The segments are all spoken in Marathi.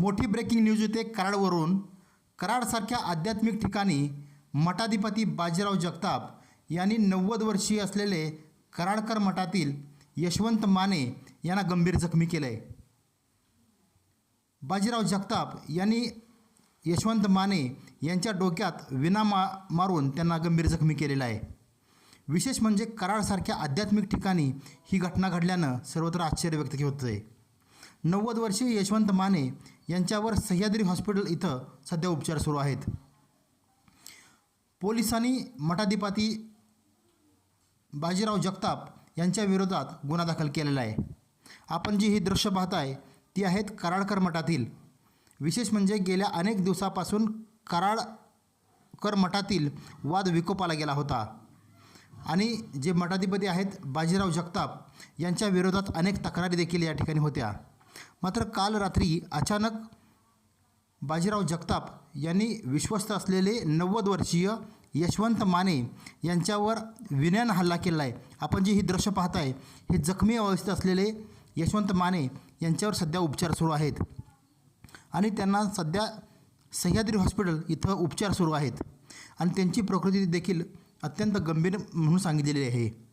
मोठी ब्रेकिंग न्यूज येते कराडवरून. कराडसारख्या आध्यात्मिक ठिकाणी मठाधिपती बाजीराव जगताप यांनी नव्वद वर्षीय असलेले कराडकर मठातील यशवंत माने यांना गंभीर जखमी केलं आहे बाजीराव जगताप यांनी यशवंत माने यांच्या डोक्यात विना मा मारून त्यांना गंभीर जखमी केलेला आहे. विशेष म्हणजे कराडसारख्या आध्यात्मिक ठिकाणी ही घटना घडल्यानं सर्वत्र आश्चर्य व्यक्त होत आहे नव्वद वर्षीय यशवंत माने यांच्यावर सह्याद्री हॉस्पिटल इथं सध्या उपचार सुरू आहेत. पोलिसांनी मठाधिपती बाजीराव जगताप यांच्या विरोधात गुन्हा दाखल केलेला आहे. आपण जी ही दृश्य पाहताय ती आहेत कराडकर मठातील. विशेष म्हणजे गेल्या अनेक दिवसापासून कराडकर मठातील वाद विकोपाला गेला होता. आणि जे मठाधिपती आहेत बाजीराव जगताप यांच्या विरोधात अनेक तक्रारी देखील या ठिकाणी होत्या. मात्र काल रात्री अचानक बाजीराव जगताप यांनी विश्वस्त असलेले नव्वद वर्षीय यशवंत माने यांच्यावर विनयान हल्ला केला आहे. आपण जे ही दृश्य पाहताय हे जखमी अवस्थेत असलेले यशवंत माने यांच्यावर सध्या उपचार सुरू आहेत. आणि त्यांना सध्या सह्याद्री हॉस्पिटल इथं उपचार सुरू आहेत. आणि त्यांची प्रकृती देखील अत्यंत गंभीर म्हणून सांगितलेली आहे.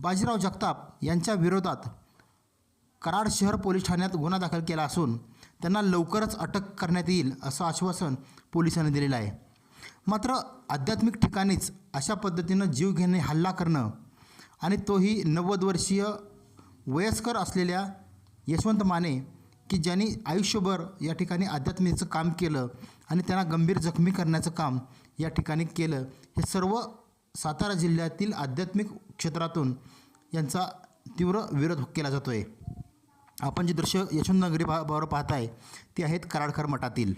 बाजीराव जगताप यांच्या विरोधात कराड शहर पोलीस ठाण्यात गुन्हा दाखल केला असून त्यांना लवकरच अटक करण्यात येईल असं आश्वासन पोलिसांनी दिलेलं आहे. मात्र आध्यात्मिक ठिकाणीच अशा पद्धतीनं जीव घेणे हल्ला करणं आणि तोही नव्वद वर्षीय वयस्कर असलेल्या यशवंत माने की ज्यांनी आयुष्यभर या ठिकाणी आध्यात्मिकचं काम केलं आणि त्यांना गंभीर जखमी करण्याचं काम या ठिकाणी केलं हे सर्व सातारा जिल्ह्यातील आध्यात्मिक क्षेत्रातून यांचा तीव्र विरोध केला जातो आहे आपण जे दृश्य यशवंतनगरी बा बरोबर पाहताय ती आहेत कराडकर मठातील.